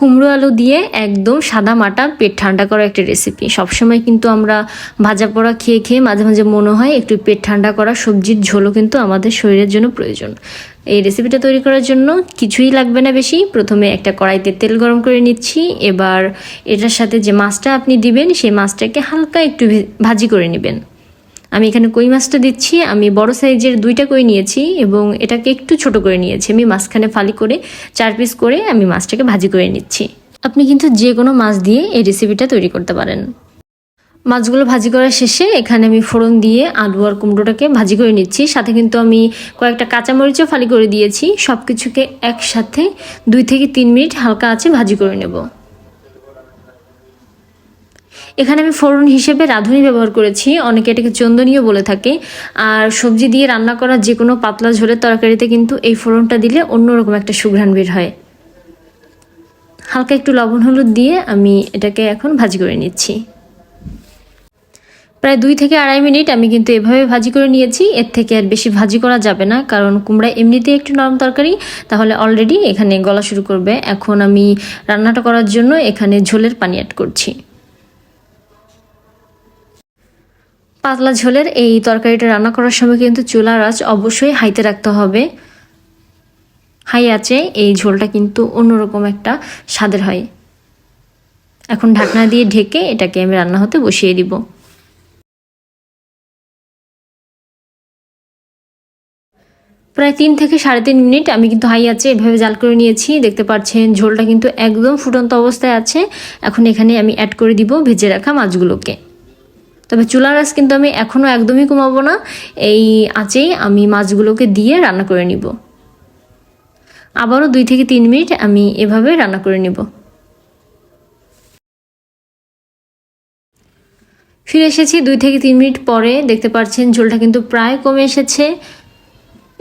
কুমড়ো আলু দিয়ে একদম সাদা মাটা, পেট ঠান্ডা করা একটা রেসিপি সবসময় কিন্তু আমরা ভাজা পোড়া খেয়ে খেয়ে মাঝে মাঝে মনে হয় একটু পেট ঠান্ডা করা সবজির ঝোলও কিন্তু আমাদের শরীরের জন্য প্রয়োজন। এই রেসিপিটা তৈরি করার জন্য কিছুই লাগবে না বেশি। প্রথমে একটা কড়াইতে তেল গরম করে নিচ্ছি। এবার এটার সাথে যে মাছটা আপনি দিবেন, সেই মাছটাকে হালকা একটু ভাজি করে নেবেন। আমি এখানে কই মাছটা দিচ্ছি? আমি বড় সাইজের দুইটা কই নিয়েছি এবং এটাকে একটু ছোট করে নিয়েছি। আমি মাঝখানে ফালি করে চার পিস করে আমি মাছটাকে ভাজি করে নিচ্ছি। আপনি কিন্তু যে কোনো মাছ দিয়ে এই রেসিপিটা তৈরি করতে পারেন। মাছগুলো ভাজি করার শেষে এখানে আমি ফোড়ন দিয়ে আলু আর কুমড়োটাকে ভাজি করে নিচ্ছি। সাথে কিন্তু আমি কয়েকটা কাঁচামরিচও ফালি করে দিয়েছি। সব কিছুকে একসাথে দুই থেকে তিন মিনিট হালকা আছে ভাজি করে নেব। এখানে আমি ফোড়ন হিসেবে রাঁধুনি ব্যবহার করেছি। অনেকে এটাকে চন্দনীয় বলে থাকে। আর সবজি দিয়ে রান্না করা যে কোনো পাতলা ঝোলের তরকারিতে কিন্তু এই ফোড়নটা দিলে অন্যরকম একটা সুঘ্রাণ বের হয়। হালকা একটু লবণ হলুদ দিয়ে আমি এটাকে এখন ভাজি করে নিচ্ছি। প্রায় দুই থেকে আড়াই মিনিট আমি কিন্তু এভাবে ভাজি করে নিয়েছি। এর থেকে আর বেশি ভাজি করা যাবে না, কারণ কুমড়া এমনিতেই একটু নরম তরকারি, তাহলে অলরেডি এখানে গলা শুরু করবে। এখন আমি রান্নাটা করার জন্য এখানে ঝোলের পানি অ্যাড করছি। পাতলা ঝোলের এই তরকারিটা রান্না করার সময় কিন্তু চুলার আঁচ অবশ্যই হাইতে রাখতে হবে। হাই আছে এই ঝোলটা কিন্তু অন্যরকম একটা স্বাদের হয়। এখন ঢাকনা দিয়ে ঢেকে এটাকে আমি রান্না হতে বসিয়ে দিব। প্রায় তিন থেকে সাড়ে তিন মিনিট আমি কিন্তু হাই আছে এভাবে জাল করে নিয়েছি। দেখতে পাচ্ছেন, ঝোলটা কিন্তু একদম ফুটন্ত অবস্থায় আছে। এখন এখানে আমি অ্যাড করে দিব ভেজে রাখা মাছগুলোকে। তবে চুলার আঁচ কিন্তু আমি এখনও একদমই কমাবো না। এই আঁচেই আমি মাছগুলোকে দিয়ে রান্না করে নিব। আবারও দুই থেকে তিন মিনিট আমি এভাবে রান্না করে নিব। ফিরে এসেছি দুই থেকে তিন মিনিট পরে। দেখতে পাচ্ছেন ঝোলটা কিন্তু প্রায় কমে এসেছে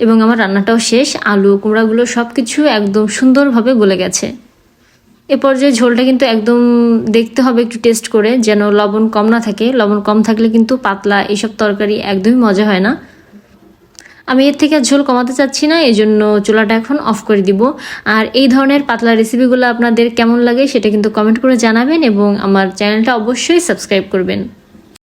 এবং আমার রান্নাটাও শেষ। আলু, কুমড়াগুলো সব কিছু একদম সুন্দরভাবে গলে গেছে। এ পর্যায়ে ঝোলটা কিন্তু একদম দেখতে হবে একটু টেস্ট করে, যেন লবণ কম না থাকে। লবণ কম থাকলে কিন্তু পাতলা এইসব তরকারি একদমই মজা হয় না। আমি এর থেকে ঝোল কমাতে চাচ্ছি না এই জন্য চুলাটা এখন অফ করে দিব। আর এই ধরনের পাতলা রেসিপিগুলো আপনাদের কেমন লাগে সেটা কিন্তু কমেন্ট করে জানাবেন এবং আমার চ্যানেলটা অবশ্যই সাবস্ক্রাইব করবেন।